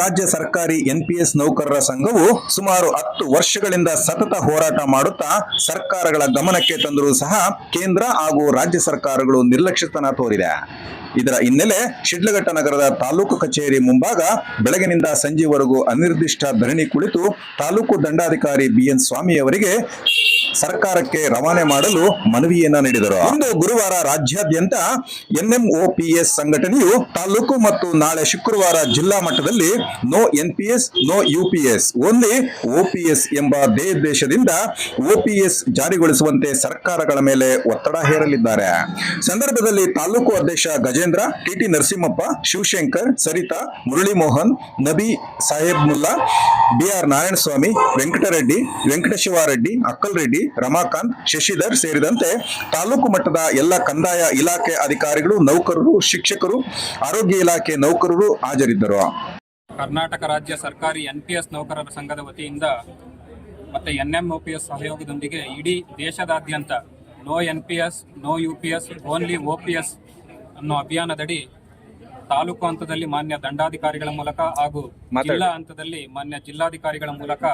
ರಾಜ್ಯ ಸರ್ಕಾರಿ ಎನ್ಪಿಎಸ್ ನೌಕರರ ಸಂಘವು ಸುಮಾರು ಹತ್ತು ವರ್ಷಗಳಿಂದ ಸತತ ಹೋರಾಟ ಮಾಡುತ್ತಾ ಸರ್ಕಾರಗಳ ಗಮನಕ್ಕೆ ತಂದರೂ ಸಹ ಕೇಂದ್ರ ಹಾಗೂ ರಾಜ್ಯ ಸರ್ಕಾರಗಳು ನಿರ್ಲಕ್ಷ್ಯತನ ತೋರಿದೆ. ಇದರ ಹಿನ್ನೆಲೆ ಶಿಡ್ಲಘಟ್ಟ ನಗರದ ತಾಲೂಕು ಕಚೇರಿ ಮುಂಭಾಗ ಬೆಳಗಿನಿಂದ ಸಂಜೆವರೆಗೂ ಅನಿರ್ದಿಷ್ಟ ಧರಣಿ ಕುಳಿತು ತಾಲೂಕು ದಂಡಾಧಿಕಾರಿ ಬಿಎನ್ ಸ್ವಾಮಿ ಅವರಿಗೆ ಸರ್ಕಾರಕ್ಕೆ ರವಾನೆ ಮಾಡಲು ಮನವಿಯನ್ನ ನೀಡಿದರು. ಇಂದು ಗುರುವಾರ ರಾಜ್ಯಾದ್ಯಂತ ಎನ್ಎಂಒಪಿಎಸ್ ಸಂಘಟನೆಯು ತಾಲೂಕು ಮತ್ತು ನಾಳೆ ಶುಕ್ರವಾರ ಜಿಲ್ಲಾ ಮಟ್ಟದಲ್ಲಿ no NPS, no UPS, only OPS ಎಂಬ ದೇಶದಿಂದ ಓಪಿಎಸ್ ಜಾರಿಗೊಳಿಸುವಂತೆ ಸರ್ಕಾರಗಳ ಮೇಲೆ ಒತ್ತಡ ಹೇರಲಿದ್ದಾರೆ. ಸಂದರ್ಭದಲ್ಲಿ ತಾಲೂಕು ಅಧ್ಯಕ್ಷ ಗಜೇಂದ್ರ ಟಿಟಿ ನರಸಿಂಹಪ್ಪ, ಶಿವಶಂಕರ್, ಸರಿತಾ ಮುರಳಿ ಮೋಹನ್ ನಬಿ ಸಾಹೇಬ್ ಮುಲ್ಲಾ, ಬಿಆರ್ ನಾರಾಯಣಸ್ವಾಮಿ, ವೆಂಕಟರೆಡ್ಡಿ, ವೆಂಕಟಶಿವಾರೆಡ್ಡಿ ಅಕ್ಕಲ್ ರೆಡ್ಡಿ ರಮಾಕಾಂತ್, ಶಶಿಧರ್ ಸೇರಿದಂತೆ ತಾಲೂಕು ಮಟ್ಟದ ಎಲ್ಲ ಕಂದಾಯ ಇಲಾಖೆ ಅಧಿಕಾರಿಗಳು, ನೌಕರರು, ಶಿಕ್ಷಕರು, ಆರೋಗ್ಯ ಇಲಾಖೆ ನೌಕರರು ಹಾಜರಿದ್ದರು. ಕರ್ನಾಟಕ ರಾಜ್ಯ ಸರ್ಕಾರಿ ಎನ್ ಪಿ ನೌಕರರ ಸಂಘದ ವತಿಯಿಂದ ಮತ್ತು ಎನ್ ಎಂ ಸಹಯೋಗದೊಂದಿಗೆ ಇಡೀ ದೇಶದಾದ್ಯಂತ no N P no U P S, only O P S ಅನ್ನೋ ಅಭಿಯಾನದಡಿ ತಾಲೂಕು ಹಂತದಲ್ಲಿ ಮಾನ್ಯ ದಂಡಾಧಿಕಾರಿಗಳ ಮೂಲಕ ಹಾಗೂ ಜಿಲ್ಲಾ ಹಂತದಲ್ಲಿ ಮಾನ್ಯ ಜಿಲ್ಲಾಧಿಕಾರಿಗಳ ಮೂಲಕ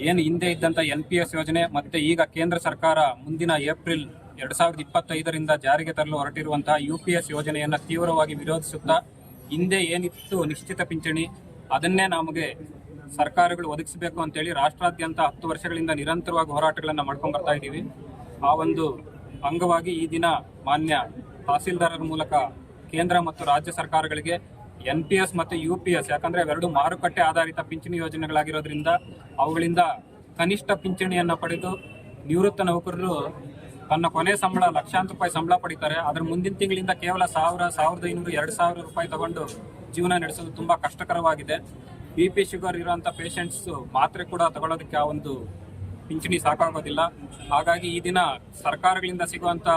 ಏನು ಹಿಂದೆ ಇದ್ದಂಥ ಎನ್ ಪಿ ಎಸ್ ಯೋಜನೆ ಮತ್ತೆ ಈಗ ಕೇಂದ್ರ ಸರ್ಕಾರ ಮುಂದಿನ ಏಪ್ರಿಲ್ ಎರಡ್ ಸಾವಿರದ ಇಪ್ಪತ್ತೈದರಿಂದ ಜಾರಿಗೆ ತರಲು ಹೊರಟಿರುವಂತಹ ಯು ಪಿ ಎಸ್ ಯೋಜನೆಯನ್ನು ತೀವ್ರವಾಗಿ ವಿರೋಧಿಸುತ್ತಾ ಹಿಂದೆ ಏನಿತ್ತು ನಿಶ್ಚಿತ ಪಿಂಚಣಿ ಅದನ್ನೇ ನಮಗೆ ಸರ್ಕಾರಗಳು ಒದಗಿಸಬೇಕು ಅಂತೇಳಿ ರಾಷ್ಟ್ರಾದ್ಯಂತ ಹತ್ತು ವರ್ಷಗಳಿಂದ ನಿರಂತರವಾಗಿ ಹೋರಾಟಗಳನ್ನು ಮಾಡ್ಕೊಂಡು ಬರ್ತಾ ಇದ್ದೀವಿ ಆ ಒಂದು ಅಂಗವಾಗಿ ಈ ದಿನ ಮಾನ್ಯ ತಹಸೀಲ್ದಾರರ ಮೂಲಕ ಕೇಂದ್ರ ಮತ್ತು ರಾಜ್ಯ ಸರ್ಕಾರಗಳಿಗೆ ಎನ್ ಪಿ ಎಸ್ ಮತ್ತು ಯು ಪಿ ಎಸ್, ಯಾಕಂದ್ರೆ ಅವೆರಡು ಮಾರುಕಟ್ಟೆ ಆಧಾರಿತ ಪಿಂಚಣಿ ಯೋಜನೆಗಳಾಗಿರೋದ್ರಿಂದ ಅವುಗಳಿಂದ ಕನಿಷ್ಠ ಪಿಂಚಣಿಯನ್ನು ಪಡೆದು ನಿವೃತ್ತ ನೌಕರರು ತನ್ನ ಕೊನೆ ಸಂಬಳ, ಲಕ್ಷಾಂತರ ರೂಪಾಯಿ ಸಂಬಳ ಪಡಿತಾರೆ. ಅದರ ಮುಂದಿನ ತಿಂಗಳಿಂದ ಕೇವಲ ಸಾವಿರ, ಸಾವಿರದ ಐನೂರು, ಎರಡು ಸಾವಿರ ರೂಪಾಯಿ ತಗೊಂಡು ಜೀವನ ನಡೆಸೋದು ತುಂಬಾ ಕಷ್ಟಕರವಾಗಿದೆ. ಬಿ ಪಿ ಶುಗರ್ ಇರುವಂತ ಪೇಷಂಟ್ಸ್ ಮಾತ್ರೆ ಕೂಡ ತಗೊಳ್ಳೋದಕ್ಕೆ ಆ ಒಂದು ಪಿಂಚಣಿ ಸಾಕಾಗೋದಿಲ್ಲ. ಹಾಗಾಗಿ ಈ ದಿನ ಸರ್ಕಾರಗಳಿಂದ ಸಿಗುವಂತ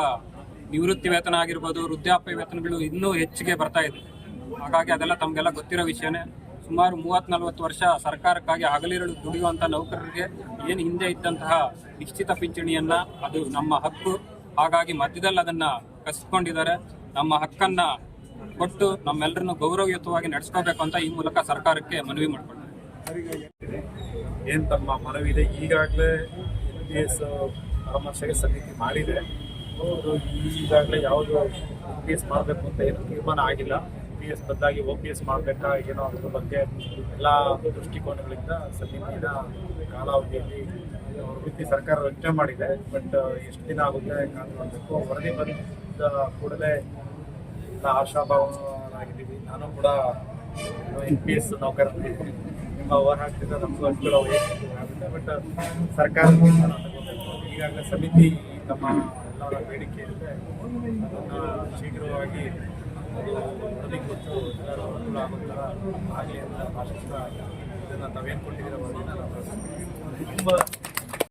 ನಿವೃತ್ತಿ ವೇತನ ಆಗಿರ್ಬೋದು, ವೃದ್ಧಾಪ್ಯ ವೇತನಗಳು ಇನ್ನೂ ಹೆಚ್ಚಿಗೆ ಬರ್ತಾ ಇದೆ. ಹಾಗಾಗಿ ಅದೆಲ್ಲ ತಮಗೆಲ್ಲ ಗೊತ್ತಿರೋ ವಿಷಯನೇ. ಸುಮಾರು ಮೂವತ್ತು ನಲವತ್ತು ವರ್ಷ ಸರ್ಕಾರಕ್ಕಾಗಿ ಹಗಲಿರಳು ದುಡಿಯುವಂಥ ನೌಕರರಿಗೆ ಏನು ಹಿಂದೆ ಇದ್ದಂತಹ ನಿಶ್ಚಿತ ಪಿಂಚಣಿಯನ್ನು ಅದು ನಮ್ಮ ಹಕ್ಕು. ಹಾಗಾಗಿ ಮಧ್ಯದಲ್ಲಿ ಅದನ್ನು ಕಸಿಕೊಂಡಿದ್ದಾರೆ ನಮ್ಮ ಹಕ್ಕನ್ನು ಕೊಟ್ಟು ನಮ್ಮೆಲ್ಲರನ್ನು ಗೌರವಯುತವಾಗಿ ನಡೆಸ್ಕೋಬೇಕು ಅಂತ ಈ ಮೂಲಕ ಸರ್ಕಾರಕ್ಕೆ ಮನವಿ ಮಾಡ್ಕೊಂಡೆ ಏನು ತಮ್ಮ ಮನವಿದೆ ಈಗಾಗಲೇ ಪಿ ಎಸ್ ಪರಾಮರ್ಶೆಗೆ ಸಮಿತಿ ಮಾಡಿದೆ. ಅದು ಈಗಾಗಲೇ ಯಾವುದು ಪಿ ಎಸ್ ಮಾಡಬೇಕು ಅಂತ ಏನು ತೀರ್ಮಾನ ಆಗಿಲ್ಲ. ಪಿ ಎಸ್ ಬದಲಾಗಿ ಒ ಪಿ ಎಸ್ ಮಾಡಬೇಕಾ ಏನೋ ಅದ್ರ ಬಗ್ಗೆ ಎಲ್ಲ ದೃಷ್ಟಿಕೋನಗಳಿಂದ ಸಮಿತಿನ ಕಾಲಾವಧಿಯಲ್ಲಿ ವೃತ್ತಿ ಸರ್ಕಾರ ರಚನೆ ಮಾಡಿದೆ. ಬಟ್ ಎಷ್ಟು ದಿನ ಆಗುತ್ತೆ ಕಾದು ಮಾಡಬೇಕು ವರದಿ ಬಂದ ಕೂಡಲೇ ಎಲ್ಲ ಆಶಾಭಾವನಾಗಿದ್ದೀವಿ. ನಾನು ಕೂಡ ಎನ್ ಪಿ ಎಸ್ ನೌಕರಿ ನಿಮ್ಮ ಹೋರಾಟದಿಂದ ನಮಗೂ ಅನುಕೂಲ ಆಗುತ್ತೆ ಬಟ್ ಸರ್ಕಾರ ಈಗಾಗಲೇ ಸಮಿತಿ ತಮ್ಮ ಎಲ್ಲರ ಬೇಡಿಕೆ ಇದೆ. ಅದನ್ನು ಶೀಘ್ರವಾಗಿ ಅದು ಕೊಟ್ಟು ಎಲ್ಲರೂ ಅನುಕೂಲ ಆಗೋ ಥರ ಆಗಲಿ ಅಂತ ಆಶಿಸ್ತಾ ಇದನ್ನು ತಾವೇನು ಕೊಟ್ಟಿದ್ದೀರ ತುಂಬ